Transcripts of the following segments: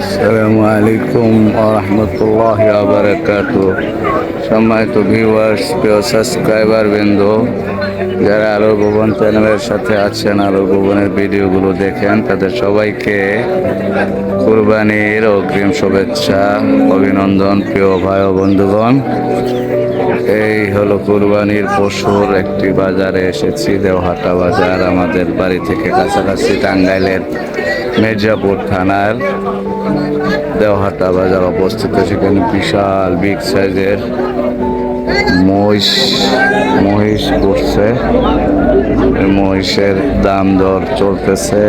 আসসালামু আলাইকুম রহমতুল্লাহ আবরাকাত সম্মানিত ভিউয়ার্স প্রিয় সাবস্ক্রাইবার বৃন্দ, যারা আলোর ভুবন চ্যানেলের সাথে আছেন আলোর ভুবনের ভিডিওগুলো দেখেন, তাদের সবাইকে কুরবানির অগ্রিম শুভেচ্ছা, অভিনন্দন, প্রিয় ভাই বন্ধুগণ। এই হলো কুরবানির পশুর একটি বাজারে এসেছি, দেওহাটা বাজার, আমাদের বাড়ি থেকে কাছাকাছি টাঙ্গাইলের মির্জাপুর থানার দেওহাটা বাজার অবস্থিত। সেখানে বিশাল বিগ সাইজের মহিষ মহিষ পড়ছে। মহিষের দাম দর চলতেছে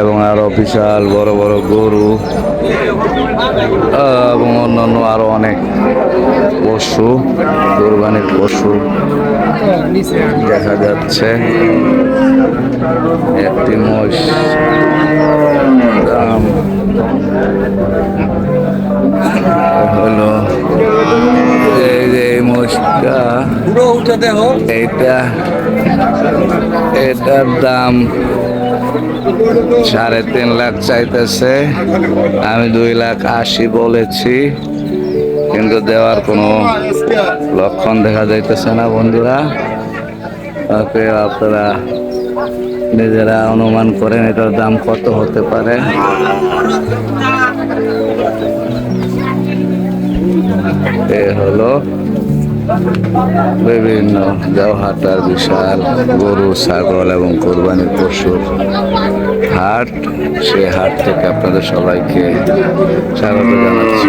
এবং আরও বিশাল বড় বড় গরু, এবং অন্যান্য আরও অনেক পশু কোরবানির পশু দেখা যাচ্ছে। একটি মোষ পুরো উঠে দেহ এইটা এটার দাম সাড়ে তিন লাখ চাইতেছে। আমি দুই লাখ আশি বলেছি, কিন্তু দেওয়ার কোনো লক্ষণ দেখা যাইতেছে না, বন্ধুরা। তাতে আপনারা নিজেরা অনুমান করেন এটার দাম কত হতে পারে। এ হলো বিভিন্ন দেওহাটার বিশাল গরু, ছাগল এবং কোরবানির পশুর হাট। সে হাট থেকে আপনাদের সবাইকে স্বাগত জানাচ্ছি।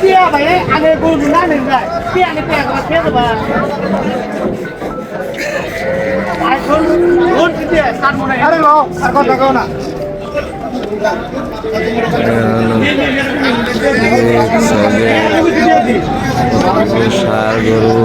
টিয়া ভাই আগে গরু না নেই যায় টিয়া নে টিয়া করে খেয়ে দেবা আর কোন কোন টিয়া কাট মনে আরে লো আর কথা কও না সার গরু